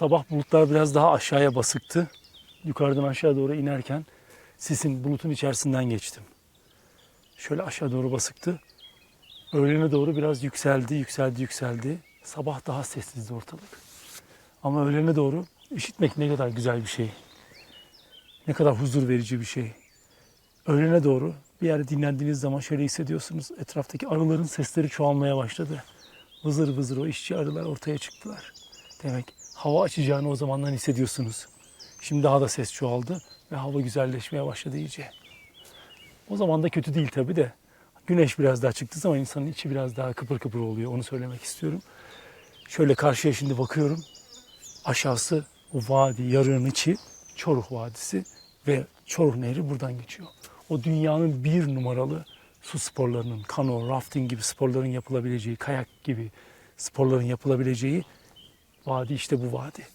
Sabah bulutlar biraz daha aşağıya basıktı. Yukarıdan aşağı doğru inerken sisin bulutun içerisinden geçtim. Şöyle aşağı doğru basıktı. Öğlene doğru biraz yükseldi, yükseldi, yükseldi. Sabah daha sessizdi ortalık. Ama öğlene doğru işitmek ne kadar güzel bir şey. Ne kadar huzur verici bir şey. Öğlene doğru bir yerde dinlendiğiniz zaman şöyle hissediyorsunuz. Etraftaki arıların sesleri çoğalmaya başladı. Vızır vızır o işçi arılar ortaya çıktılar. Demek hava açacağını o zamandan hissediyorsunuz. Şimdi daha da ses çoğaldı ve hava güzelleşmeye başladı iyice. O zaman da kötü değil tabii de. Güneş biraz daha çıktığı zaman insanın içi biraz daha kıpır kıpır oluyor. Onu söylemek istiyorum. Şöyle karşıya şimdi bakıyorum. Aşağısı o vadi, yarığın içi Çoruh Vadisi ve Çoruh Nehri buradan geçiyor. O dünyanın bir numaralı su sporlarının, kano, rafting gibi sporların yapılabileceği, kayak gibi sporların yapılabileceği vadi işte bu vadi.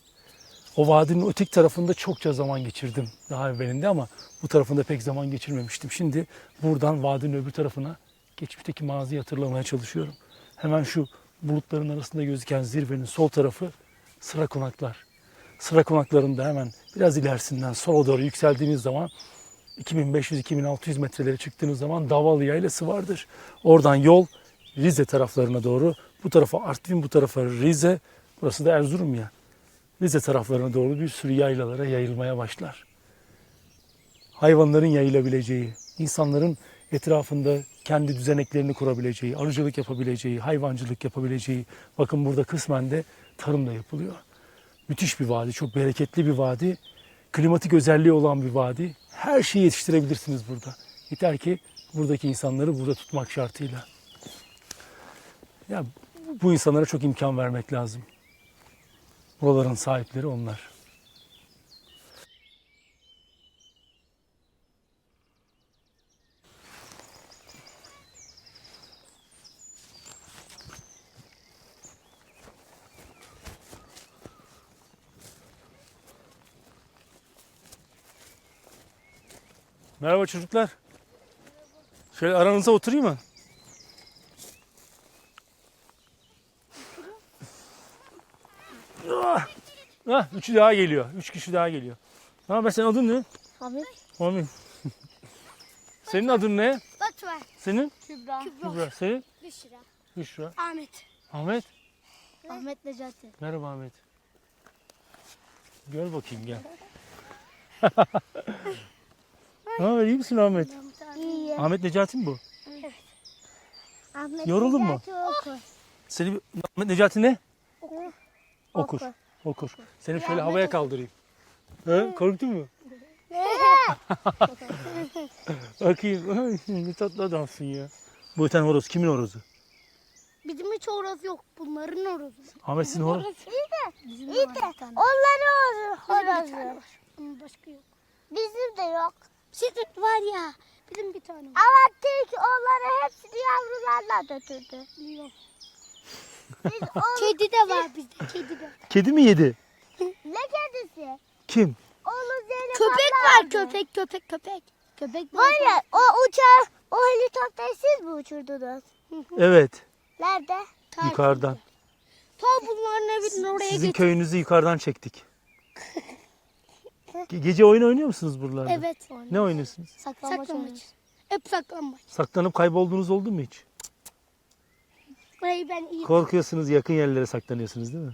O vadinin öteki tarafında çokça zaman geçirdim daha evvelinde ama bu tarafında pek zaman geçirmemiştim. Şimdi buradan vadinin öbür tarafına geçmişteki maziyi hatırlamaya çalışıyorum. Hemen şu bulutların arasında gözüken zirvenin sol tarafı sıra konaklar. Sıra konaklarında hemen biraz ilerisinden sola doğru yükseldiğiniz zaman 2500-2600 metrelere çıktığınız zaman Davalı Yaylası vardır. Oradan yol Rize taraflarına doğru. Bu tarafa Artvin, bu tarafa Rize. Burası da Erzurum ya. Rize taraflarına doğru bir sürü yaylalara yayılmaya başlar. Hayvanların yayılabileceği, insanların etrafında kendi düzeneklerini kurabileceği, arıcılık yapabileceği, hayvancılık yapabileceği. Bakın burada kısmen de tarım da yapılıyor. Müthiş bir vadi, çok bereketli bir vadi. Klimatik özelliği olan bir vadi. Her şeyi yetiştirebilirsiniz burada. Yeter ki buradaki insanları burada tutmak şartıyla. Ya bu insanlara çok imkan vermek lazım. Buraların sahipleri onlar. Merhaba çocuklar. Şöyle aranıza oturayım mı? Ah, üçü daha geliyor. Üç kişi daha geliyor. Ne haber senin adın ne? Abi. Amin. Senin adın ne? Baturay. Senin? Kübra. Kübra. Senin? Büşra. Büşra. Ahmet. Ahmet. Ahmet Necati. Merhaba Ahmet. Gel bakayım gel. ne haber iyi misin Ahmet? İyi. Ahmet Necati mi bu? Ahmet Yoruldun mu? Necati okur. Seni Ahmet Necati ne? Okur. Okur. Okur. Seni şöyle havaya kaldırayım. He? Korktun mu? Bakayım. Ay, ne tatlı adamsın ya. Bu öten horoz. Kimin horozu? Bizim hiç horoz yok. Bunların horozu. Ahmet sizin horoz. İyi de. Bizim iyi de. Onların horozu. Başka yok. Bizim de yok. Sizin var ya. Bizim bir tane var. Ama tek onları hepsini yavrularla götürdü. Yok. Kedi de var bizde. Kedi de. Kedi mi yedi? Ne kedisi? Kim? Oğlu Zeynep Köpek var köpek köpek köpek. Köpek var ya o uçağı o helikopteri siz mi uçurdunuz? Evet. Nerede? Yukarıdan. Ta bunların evinin oraya Sizin geç. köyünüzü yukarıdan çektik. Ge- Gece oyun oynuyor musunuz buralarda? Evet. Ne oynuyorsunuz? Saklambaç. Hep saklambaç. Saklanıp kaybolduğunuz oldu mu hiç? Burayı ben iyi. Korkuyorsunuz yakın yerlere saklanıyorsunuz değil mi?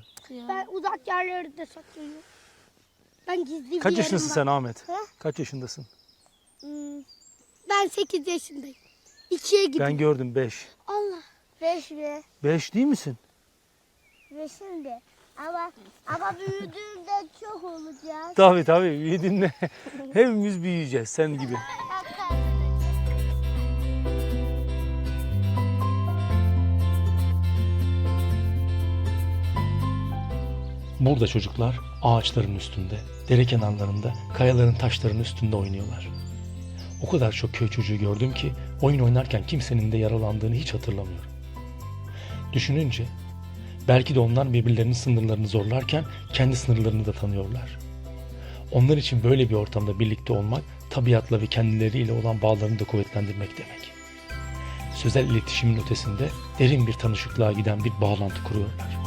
Ben uzak yerlerde saklıyorum. Ben gizli bir Kaç yerim yaşındasın var. sen Ahmet? He? Kaç yaşındasın? Hmm, Ben 8 yaşındayım. İkiye gidiyorum. Ben gördüm 5. Allah. 5 mi? 5 değil misin? 5'im de. Ama ama büyüdüğümde çok olacak. Tabii tabii büyüdüğünde hepimiz büyüyeceğiz sen gibi. Burada çocuklar ağaçların üstünde, dere kenarlarında, kayaların taşların üstünde oynuyorlar. O kadar çok köy çocuğu gördüm ki oyun oynarken kimsenin de yaralandığını hiç hatırlamıyorum. Düşününce belki de onlar birbirlerinin sınırlarını zorlarken kendi sınırlarını da tanıyorlar. Onlar için böyle bir ortamda birlikte olmak tabiatla ve kendileriyle olan bağlarını da kuvvetlendirmek demek. Sözel iletişimin ötesinde derin bir tanışıklığa giden bir bağlantı kuruyorlar.